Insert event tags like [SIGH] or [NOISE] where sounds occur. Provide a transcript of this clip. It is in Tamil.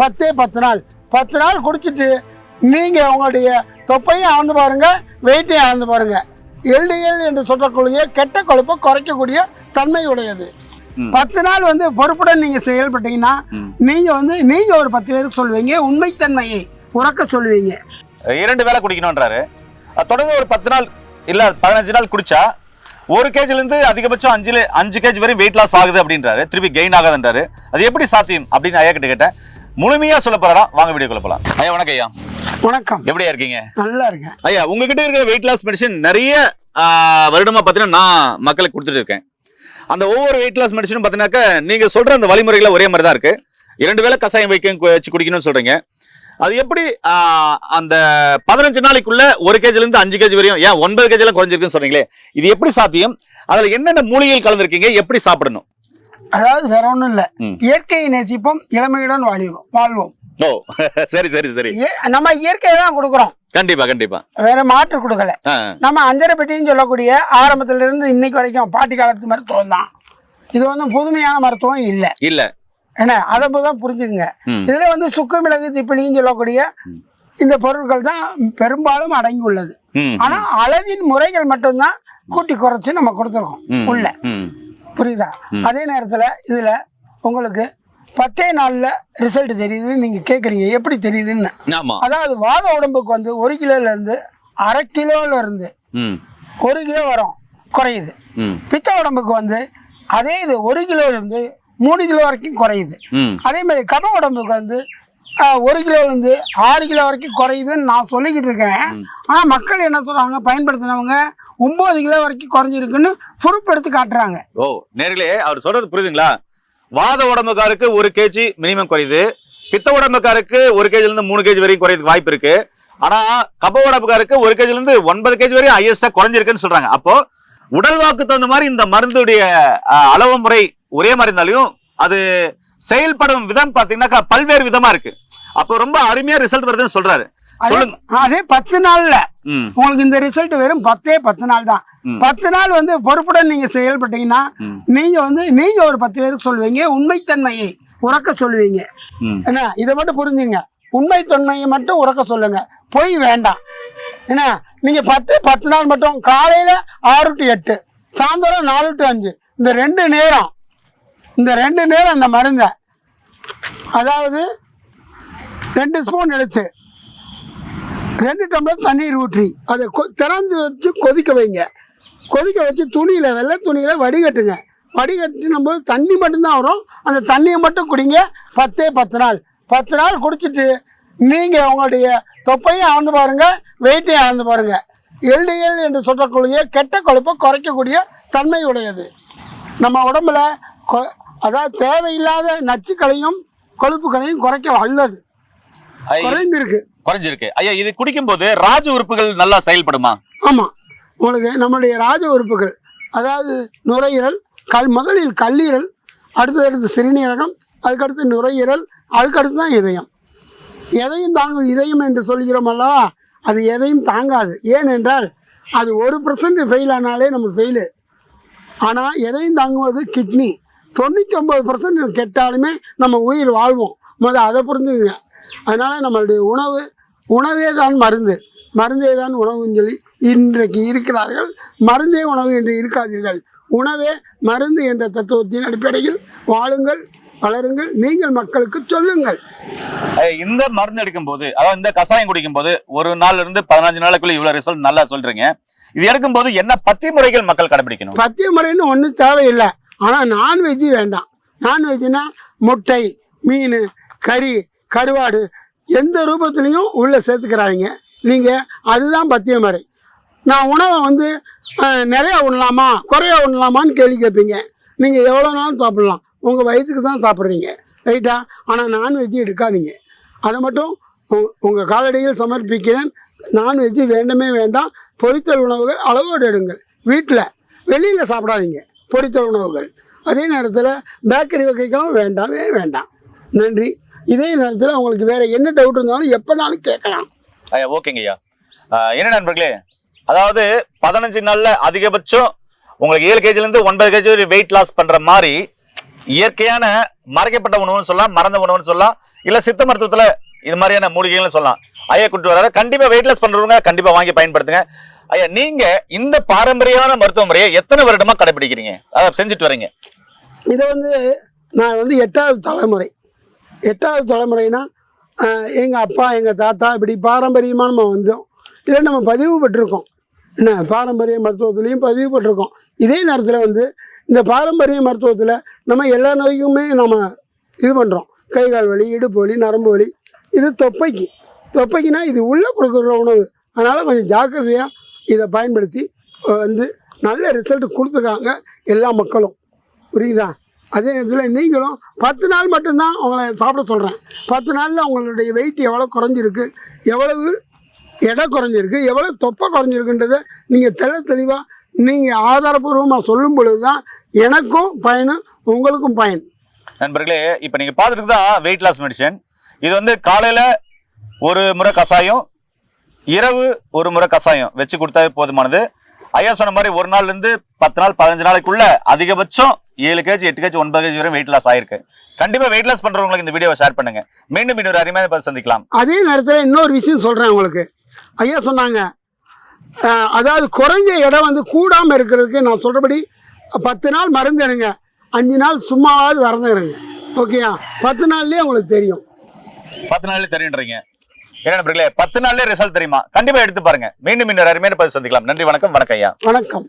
பத்தே பத்து நாள். பத்து நாள் குடிச்சிட்டு நீங்கள் உங்களுடைய தொப்பையும் அளந்து பாருங்க வெயிட்டையும் அளந்து பாருங்க. எல்டிஎல் என்று சொல்லக்கூடிய கெட்ட கொழுப்பை குறைக்கக்கூடிய தன்மை உடையது. பத்து நாள் வந்து பொறுப்புடன் நீங்கள் செயல்பட்டீங்கன்னா. நீங்கள் வந்து நீங்கள் ஒரு பத்து பேருக்கு சொல்லுவீங்க உண்மைத்தன்மையை உறக்க சொல்லுவீங்க. இரண்டு வேளை குடிக்கணும்ன்றாரு. அது தொடர்ந்து ஒரு பத்து நாள் இல்ல பதினஞ்சு நாள் குடிச்சா ஒரு கேஜில இருந்து அதிகபட்சம் அஞ்சுல அஞ்சு கேஜி வரையும் வெயிட் லாஸ் ஆகுது அப்படின்றாரு. திருப்பி கெயின் ஆகாதுன்றாரு. அது எப்படி சாத்தியம் அப்படின்னு ஐயா கிட்ட கேட்டேன். முழுமையா சொல்ல போறா வாங்க வீடியோக்குள்ள போலாம். ஐயா வணக்கம் ஐயா. வணக்கம். எப்படியா இருக்கீங்க? நல்லா இருக்கேன். ஐயா உங்ககிட்ட இருக்கிற வெயிட் லாஸ் மெடிசன் நிறைய வருடமா பார்த்தீங்கன்னா நான் மக்களுக்கு கொடுத்துட்டு இருக்கேன். அந்த ஒவ்வொரு வெயிட் லாஸ் மெடிசனும் பார்த்தீங்கன்னாக்க நீங்க சொல்ற அந்த வழிமுறைகளை ஒரே மாதிரி தான் இருக்கு. இரண்டு வேளை கசாயம் வைக்க வச்சு குடிக்கணும்னு சொல்றீங்க. அது எப்படி அந்த பதினஞ்சு நாளைக்குள்ள ஒரு கேஜில இருந்து அஞ்சு கேஜி வரையும் ஏன் ஒன்பது கேஜிலாம் குறைஞ்சிருக்குன்னு சொல்றீங்களே இது எப்படி சாத்தியம்? அதுல என்னென்ன மூலிகைகள் கலந்துருக்கீங்க? எப்படி சாப்பிடணும்? அதாவது வேற ஒன்றும் இல்லை. இயற்கையை நேசிப்போம் இளமையுடன் வாழ்வோம் வாழ்வோம். ஓ [LAUGHS] சரி சரி சரி. நம்ம இயற்கையை தான் கொடுக்குறோம். கண்டிப்பா கண்டிப்பா. வேற மாற்று கொடுக்கல. நம்ம அஞ்சரை பெட்டின்னு சொல்லக்கூடிய ஆரம்பத்துல இருந்து இன்னைக்கு வரைக்கும் பாட்டி காலத்து மருத்துவம் தான். இது வந்து புதுமையான மருத்துவம் இல்லை. இல்ல. என்ன? அதை தான் புரிஞ்சுக்குங்க. இதுல வந்து சுக்கு மிளகு திப்பிலின்னு சொல்லக்கூடிய இந்த பொருட்கள் தான் பெரும்பாலும் அடங்கி உள்ளது ஆனா அளவின் முறைகள் மட்டும்தான் கூட்டி குறைச்சு நம்ம கொடுத்துருக்கோம். உள்ள. புரியுதா? அதே நேரத்துல இதுல உங்களுக்கு பத்தே நாள்ல ரிசல்ட் தெரியுது நீங்க கேக்குறீங்க. எப்படி தெரியுதுன்னு? அதாவது வாத உடம்புக்கு வந்து ஒரு கிலோல இருந்து அரை கிலோல இருந்து ம். ஒரு கிலோ வரும் குறையுது. பித்த உடம்புக்கு வந்து அதே இது ஒரு கிலோ இருந்து மூணு கிலோ வரைக்கும் குறையுது. அதே மாதிரி கப உடம்புக்கு வந்து ஒரு கிலோலேருந்து ஆறு கிலோ வரைக்கும் குறையுதுன்னு நான் சொல்லிக்கிட்டு இருக்கேன். ஆனால் மக்கள் என்ன சொல்கிறாங்க பயன்படுத்தினவங்க ஒன்பது கிலோ வரைக்கும் குறைஞ்சிருக்குன்னு ப்ரூஃப் எடுத்து காட்டுறாங்க. ஓ நேர்களே அவர் சொல்றது புரியுதுங்களா? வாத உடம்புக்காருக்கு ஒரு கேஜி மினிமம் குறையுது. பித்த உடம்புக்காருக்கு ஒரு கேஜில இருந்து மூணு கேஜி வரைக்கும் குறையதுக்கு வாய்ப்பு இருக்கு. ஆனா கப உடம்புக்காருக்கு ஒரு கேஜில இருந்து ஒன்பது கேஜி வரையும் ஹையஸ்டா குறைஞ்சிருக்குன்னு சொல்றாங்க. அப்போ உடல் வாக்கு தகுந்த மாதிரி இந்த மருந்துடைய அளவு முறை ஒரே மாதிரி இருந்தாலும் அது செயல்படும் விதம் பாத்தீங்கன்னாக்கா பல்வேறு விதமா இருக்கு. அப்போ ரொம்ப அருமையா ரிசல்ட் வருதுன்னு சொல்றாரு. அதே பத்து நாளில் உங்களுக்கு இந்த ரிசல்ட் வெறும் பத்தே பத்து நாள் தான். பத்து நாள் வந்து பொறுப்புடன் நீங்கள் செயல்பட்டீங்கன்னா ம். நீங்கள் வந்து நீங்கள் ஒரு பத்து பேருக்கு சொல்லுவீங்க உண்மைத்தன்மையை உறக்க சொல்லுவீங்க. என்ன? இதை மட்டும் புரிஞ்சுங்க. உண்மைத்தன்மையை மட்டும் உறக்க சொல்லுங்க. பொய் வேண்டாம். என்ன? நீங்கள் பத்து பத்து நாள் மட்டும் காலையில் ஆறு டு எட்டு சாயந்தரம் நாலு டு அஞ்சு இந்த ரெண்டு நேரம் இந்த ரெண்டு நேரம் அந்த மருந்தை அதாவது ரெண்டு ஸ்பூன் எடுத்து ரெண்டு டம்ளர் தண்ணீர் ஊற்றி அதை கொ- திறந்து வச்சு கொதிக்க வைங்க. கொதிக்க வச்சு துணியில் வெள்ளை துணியில் வடிகட்டுங்க. வடிகட்டினும் போது தண்ணி மட்டும்தான் வரும். அந்த தண்ணியை மட்டும் குடிங்க. பத்தே பத்து நாள். பத்து நாள் குடிச்சிட்டு நீங்கள் உங்களுடைய தொப்பையும் அளந்து பாருங்க வெயிட்டையும் அளந்து பாருங்க. எல்டிஎல் என்று சொல்லக்கூடிய கெட்ட கொழுப்பை குறைக்கக்கூடிய தன்மை உடையது. நம்ம உடம்புல கொ- அதாவது தேவையில்லாத நச்சுக்களையும் கொழுப்புகளையும் குறைக்க வல்லது. குறைந்திருக்கு. குறைஞ்சிருக்கு. ஐயா இது குடிக்கும்போது ராஜ உறுப்புகள் நல்லா செயல்படுமா? ஆமாம் உங்களுக்கு நம்முடைய ராஜ உறுப்புகள் அதாவது நுரையீரல் கல் முதலில் கல்லீரல் அடுத்தது அடுத்து சிறுநீரகம் அதுக்கடுத்து நுரையீரல் அதுக்கடுத்து தான் இதயம். எதையும் தாங்கும் இதயம் என்று சொல்கிறோம் அல்லவா அது எதையும் தாங்காது. ஏனென்றால் அது ஒரு பர்சன்ட் ஃபெயில் ஆனாலே நம்ம ஃபெயிலு ஆனால் எதையும் தாங்குவது கிட்னி தொண்ணூற்றி ஒம்பது பர்சன்ட் கெட்டாலுமே நம்ம உயிர் வாழ்வோம். முதல் அதை புரிஞ்சுக்குங்க. அதனால் நம்மளுடைய உணவு உணவே தான் மருந்து. மருந்தே தான் உணவுன்னு சொல்லி இன்றைக்கு இருக்கிறார்கள். மருந்தே உணவு என்று இருக்காதீர்கள். உணவே மருந்து என்ற தத்துவத்தின் அடிப்படையில் வாழுங்கள் வளருங்கள் நீங்கள் மக்களுக்கு சொல்லுங்கள். இந்த மருந்து எடுக்கும் போது அதாவது இந்த கசாயம் குடிக்கும் போது ஒரு நாள்ல இருந்து பதினஞ்சு நாளுக்குள்ள இவ்வளவு ரிசல்ட் நல்லா சொல்றீங்க. இது எடுக்கும் போது என்ன பத்தி முறைகள் மக்கள் கடைபிடிக்கணும்? பத்திய முறைன்னு ஒன்றும் தேவையில்லை. ஆனால் நான்வெஜ்ஜு வேண்டாம். நான்வெஜ்ஜுனா முட்டை மீன் கறி கருவாடு எந்த ரூபத்துலேயும் உள்ளே சேர்த்துக்கிறாங்க நீங்கள் அதுதான் பத்திய முறை. நான் உணவை வந்து நிறையா உண்ணலாமா குறையா உண்ணலாமான்னு கேள்வி கேட்பீங்க. நீங்கள் எவ்வளோ நாளும் சாப்பிட்லாம்? உங்கள் வயிற்றுக்கு தான் சாப்பிட்றீங்க. ரைட்டா? ஆனால் நான்வெஜ்ஜு எடுக்காதீங்க. அதை மட்டும் உங்கள் காலடியில் சமர்ப்பிக்கிறேன். நான்வெஜ்ஜு வேண்டமே வேண்டாம். பொரித்தல் உணவுகள் அளவோடு எடுங்கள். வீட்டில் வெளியில் சாப்பிடாதீங்க. பொரித்தல் உணவுகள். அதே நேரத்தில் பேக்கரி வகைகளும் வேண்டாமே வேண்டாம். நன்றி. இதே நேரத்தில் உங்களுக்கு வேறு என்ன டவுட் இருந்தாலும் எப்போனாலும் கேட்கலாம். ஐயா ஓகேங்க ஐயா. என்ன நண்பர்களே? அதாவது பதினஞ்சு நாள்ல அதிகபட்சம் உங்களுக்கு ஏழு கேஜில இருந்து ஒன்பது கேஜி வெயிட் லாஸ் பண்ற மாதிரி இயற்கையான மறைக்கப்பட்ட உணவுன்னு சொல்லலாம் மறந்த உணவுன்னு சொல்லலாம் இல்ல சித்த மருத்துவத்துல இது மாதிரியான மூலிகைகள் சொல்லலாம். ஐயா கூட்டு வராரு கண்டிப்பா வெயிட்லெஸ் பண்றவங்க கண்டிப்பா வாங்கி பயன்படுத்துங்க. ஐயா நீங்க இந்த பாரம்பரியமான மருத்துவ முறையை எத்தனை வருடமா கடைபிடிக்கிறீங்க அதை செஞ்சுட்டு வரீங்க. இதை வந்து நான் வந்து எட்டாவது தலைமுறை. எட்டாவது தலைமுறைனா எங்கள் அப்பா எங்கள் தாத்தா இப்படி பாரம்பரியமாக நம்ம வந்தோம். இதில் நம்ம பதிவு பெற்றிருக்கோம் என்ன பாரம்பரிய மருத்துவத்துலேயும் பதிவு பெற்றிருக்கோம் இதே நேரத்தில் வந்து இந்த பாரம்பரிய மருத்துவத்தில் நம்ம எல்லா நோய்க்குமே நம்ம இது பண்ணுறோம் கை கால் வலி இடுப்பு வலி நரம்பு வலி இது தொப்பைக்கு. தொப்பைக்குனா இது உள்ளே கொடுக்குற உணவு. அதனால் கொஞ்சம் ஜாக்கிரதையாக இதை பயன்படுத்தி வந்து நல்ல ரிசல்ட் கொடுத்துருக்காங்க எல்லா மக்களும். புரியுதா? அதே நேரத்தில் நீங்களும் பத்து நாள் மட்டும்தான் அவங்கள சாப்பிட சொல்கிறேன் பத்து நாளில் அவங்களுடைய வெயிட் எவ்வளோ குறைஞ்சிருக்கு எவ்வளவு எடை குறைஞ்சிருக்கு எவ்வளோ தொப்பை குறைஞ்சிருக்குன்றதை நீங்கள் தெள்ள தெளிவாக நீங்கள் ஆதாரபூர்வமாக சொல்லும் பொழுது தான் எனக்கும் பயனும் உங்களுக்கும் பயன். நண்பர்களே இப்போ நீங்கள் பார்த்துட்டு தான் வெயிட் லாஸ் மெடிசன் இது வந்து காலையில் ஒரு முறை கஷாயம் இரவு ஒரு முறை கஷாயம். வச்சு கொடுத்தாவே போதுமானது. ஐயா சொன்ன மாதிரி ஒரு நாள்ல இருந்து பத்து நாள் பதினஞ்சு நாளைக்குள்ள அதிகபட்சம் ஏழு கேஜி எட்டு கேஜி ஒன்பது கேஜி வரை வெயிட் லாஸ் ஆயிருக்கு. கண்டிப்பா வெயிட் லாஸ் பண்றவங்களுக்கு இந்த வீடியோவை ஷேர் பண்ணுங்க. மீண்டும் இன்னொரு அருமையான பதில் சந்திக்கலாம். அதே நேரத்தில் இன்னொரு விஷயம் சொல்கிறேன் உங்களுக்கு. ஐயா சொன்னாங்க அதாவது குறைஞ்ச இடம் வந்து கூடாமல் இருக்கிறதுக்கு நான் சொல்கிறபடி பத்து நாள் மருந்து எடுங்க. அஞ்சு நாள் சும்மாவாவது விரதம் இருங்க ஓகேயா பத்து நாள்லேயே உங்களுக்கு தெரியும். பத்து நாள்ல தெரியுன்றீங்க. என்ன நண்பர்களே பத்து நாள்லயே ரிசல்ட் தெரியுமா? கண்டிப்பா எடுத்து பாருங்க. மீண்டும் இன்னொரு அருமையான பதில் சந்திக்கலாம். நன்றி வணக்கம். வணக்கம் ஐயா. வணக்கம்.